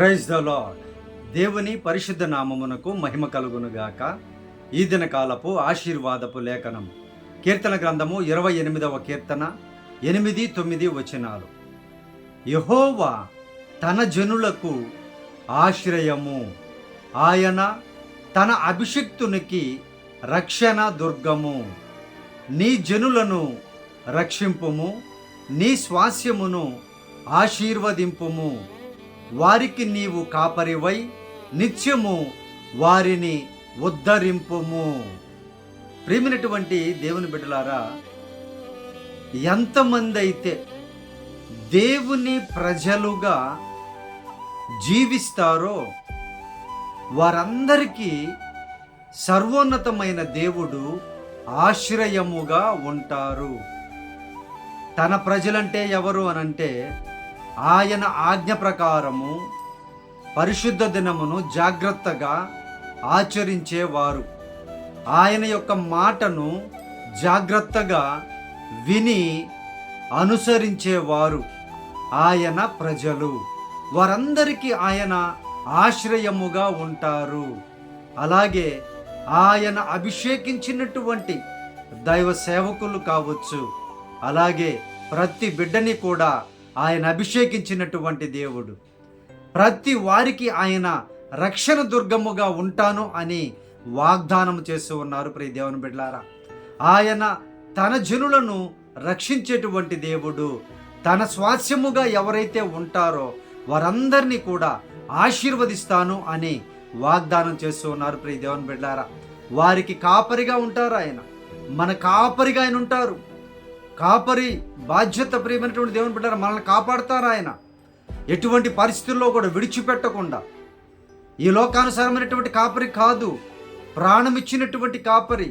Praise the lord దేవుని పరిశుద్ధ నామమునకు మహిమ కలుగునుగాక. ఈ దిన కాలపు ఆశీర్వాదపు లేఖనం. కీర్తన గ్రంథము ఇరవై ఎనిమిదవ కీర్తన ఎనిమిది తొమ్మిది వచనాలు. యహోవా తన జనులకు ఆశ్రయము. ఆయన తన అభిషిక్తునికి రక్షణ దుర్గము. నీ జనులను రక్షింపుము. నీ స్వాస్యమును ఆశీర్వదింపుము. వారికి నీవు కాపరివై నిత్యము వారిని ఉద్ధరింపుము. ప్రేమినటువంటి దేవుని బిడ్డలారా ఎంతమంది అయితే దేవుని ప్రజలుగా జీవిస్తారో వారందరికీ సర్వోన్నతమైన దేవుడు ఆశ్రయముగా ఉంటారు. తన ప్రజలంటే ఎవరు అనంటే ఆయన ఆజ్ఞ ప్రకారము పరిశుద్ధ దినమును జాగ్రత్తగా ఆచరించేవారు. ఆయన యొక్క మాటను జాగ్రత్తగా విని అనుసరించేవారు ఆయన ప్రజలు. వారందరికీ ఆయన ఆశ్రయముగా ఉంటారు. అలాగే ఆయన అభిషేకించినటువంటి దైవ సేవకులు కావచ్చు. అలాగే ప్రతి బిడ్డని కూడా ఆయన అభిషేకించినటువంటి దేవుడు. ప్రతి వారికి ఆయన రక్షణ దుర్గముగా ఉంటాను అని వాగ్దానం చేస్తూ ఉన్నారు ప్రియ దేవుని బిడ్లారా ఆయన తన జనులను రక్షించేటువంటి దేవుడు తన స్వాస్యముగా ఎవరైతే ఉంటారో వారందరినీ కూడా ఆశీర్వదిస్తాను అని వాగ్దానం చేస్తూ ఉన్నారు ప్రియ దేవుని బిడ్లారా వారికి కాపరిగా ఉంటారు ఆయన. మన కాపరిగా ఆయన ఉంటారు. కాపరి బాధ్యత ప్రియమైనటువంటి దేవుని బిడ్డారు మనల్ని కాపాడుతారు ఆయన? ఎటువంటి పరిస్థితుల్లో కూడా విడిచిపెట్టకుండా ఈ లోకానుసారమైనటువంటి కాపరి కాదు ప్రాణం ఇచ్చినటువంటి కాపరి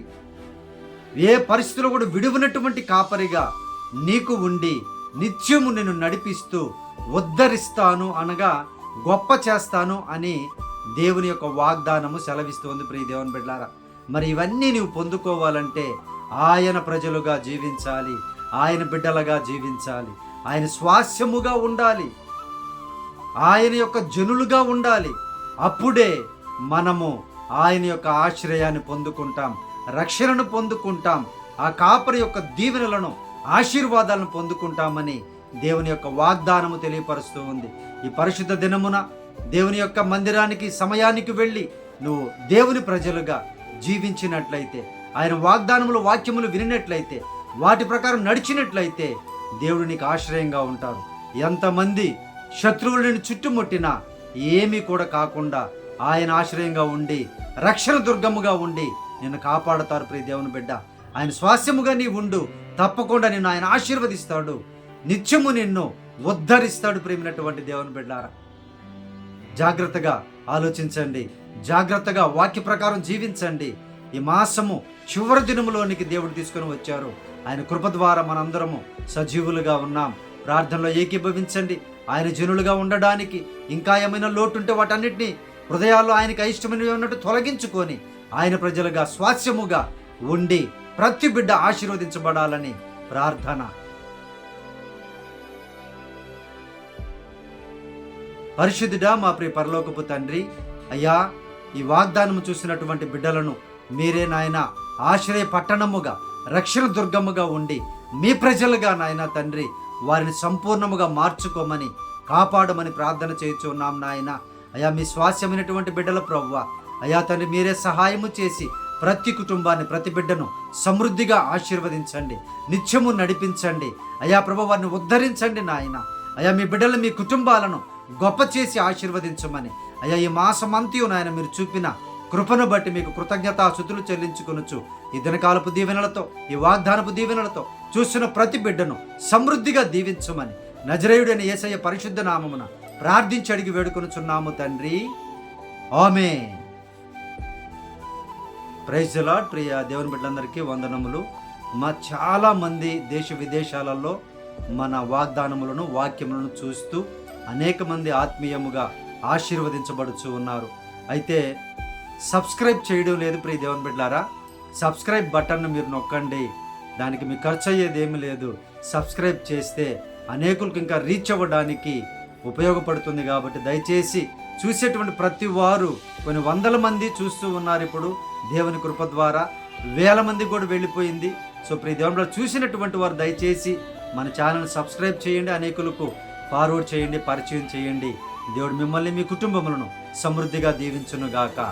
ఏ పరిస్థితుల్లో కూడా విడువనటువంటి కాపరిగా నీకు ఉండి నిత్యము నేను నడిపిస్తూ ఉద్ధరిస్తాను అనగా గొప్ప చేస్తాను అని దేవుని యొక్క వాగ్దానము సెలవిస్తుంది ప్రియ దేవుని బిడ్డారా. మరి ఇవన్నీ నీవు పొందుకోవాలంటే ఆయన ప్రజలుగా జీవించాలి. ఆయన బిడ్డలుగా జీవించాలి. ఆయన స్వాస్యముగా ఉండాలి. ఆయన యొక్క జనులుగా ఉండాలి. అప్పుడే మనము ఆయన యొక్క ఆశ్రయాన్ని పొందుకుంటాం రక్షణను పొందుకుంటాం ఆ కాపరి యొక్క దీవెనలను ఆశీర్వాదాలను పొందుకుంటామని దేవుని యొక్క వాగ్దానము తెలియపరుస్తూ ఉంది. ఈ పరిశుద్ధ దినమున దేవుని యొక్క మందిరానికి సమయానికి వెళ్ళి నువ్వు దేవుని ప్రజలుగా జీవించినట్లయితే ఆయన వాగ్దానములు వాక్యములు వినినట్లయితే వాటి ప్రకారం నడిచినట్లయితే దేవుడు నీకు ఆశ్రయంగా ఉంటారు. ఎంతమంది శత్రువులను చుట్టుముట్టినా ఏమీ కూడా కాకుండా ఆయన ఆశ్రయంగా ఉండి రక్షణ దుర్గముగా ఉండి నిన్ను కాపాడుతారు ప్రియ దేవుని బిడ్డ. ఆయన స్వాస్యముగా నీ ఉండు తప్పకుండా నిన్ను ఆయన ఆశీర్వదిస్తాడు. నిత్యము నిన్ను ఉద్ధరిస్తాడు ప్రేమినటువంటి దేవుని బిడ్డారా. జాగ్రత్తగా ఆలోచించండి జాగ్రత్తగా వాక్య ప్రకారం జీవించండి. ఈ మాసము చివరి దినములోనికి దేవుడు తీసుకొని వచ్చారు. ఆయన కృప ద్వారా మనందరము సజీవులుగా ఉన్నాం. ప్రార్థనలో ఏకీభవించండి. ఆయన జనులుగా ఉండడానికి ఇంకా ఏమైనా లోటుంటే వాటన్నిటిని హృదయాల్లో ఆయనకి అయిష్టమైన ఉన్నట్టు తొలగించుకొని ఆయన ప్రజలుగా స్వాస్యముగా ఉండి ప్రతి బిడ్డ ఆశీర్వదించబడాలని ప్రార్థన. పరిశుద్ధుడా మా ప్రియ పరలోకపు తండ్రి అయ్యా ఈ వాగ్దానము చూసినటువంటి బిడ్డలను మీరే నాయన ఆశ్రయ పట్టణముగా రక్షణ దుర్గముగా ఉండి మీ ప్రజలుగా నాయన తండ్రి వారిని సంపూర్ణముగా మార్చుకోమని కాపాడమని ప్రార్థన చేయుచున్నాం నాయన. అయా మీ స్వాస్యమైనటువంటి బిడ్డల ప్రవ్వ అయా తండ్రి మీరే సహాయము చేసి ప్రతి కుటుంబాన్ని ప్రతి బిడ్డను సమృద్ధిగా ఆశీర్వదించండి నిత్యము నడిపించండి. అయా ప్రభు వారిని ఉద్ధరించండి నాయన. అయా మీ బిడ్డలు మీ కుటుంబాలను గొప్ప చేసి ఆశీర్వదించమని. అయ్యా ఈ మాసమంతయు నాయన మీరు చూపిన కృపను బట్టి మీకు కృతజ్ఞత శుతులు చెల్లించుకొనొచ్చు ఈ దినకాలపు దీవెనలతో ఈ వాగ్దానపు దీవెనలతో చూసిన ప్రతి బిడ్డను సమృద్ధిగా దీవించమని నజరేయుడైన యేసయ్య పరిశుద్ధ నామమున ప్రార్థించి అడిగి వేడుకొనుచున్నాము తండ్రి. ఆమె ప్రైజ్ లాడ్ ప్రియ దేవుని బిడ్డలందరికీ వందనములు. మా చాలామంది దేశ విదేశాలలో మన వాగ్దానములను వాక్యములను చూస్తూ అనేక మంది ఆత్మీయముగా ఆశీర్వదించబడుచు ఉన్నారు. అయితే సబ్స్క్రైబ్ చేయడం లేదు ప్రియ దేవుని బిడ్డారా సబ్స్క్రైబ్ బటన్ను మీరు నొక్కండి. దానికి మీకు ఖర్చు అయ్యేది ఏమి లేదు. సబ్స్క్రైబ్ చేస్తే అనేకులకు ఇంకా రీచ్ అవ్వడానికి ఉపయోగపడుతుంది కాబట్టి దయచేసి చూసేటువంటి ప్రతి వారు కొన్ని వందల మంది చూస్తూ ఉన్నారు ఇప్పుడు దేవుని కృప ద్వారా. వేల మంది కూడా వెళ్ళిపోయింది. సో ప్రియ దేవుడు చూసినటువంటి వారు దయచేసి మన ఛానల్ సబ్స్క్రైబ్ చేయండి. అనేకులకు ఫార్వర్డ్ చేయండి పరిచయం చేయండి. దేవుడు మిమ్మల్ని మీ కుటుంబములను సమృద్ధిగా దీవించునుగాక.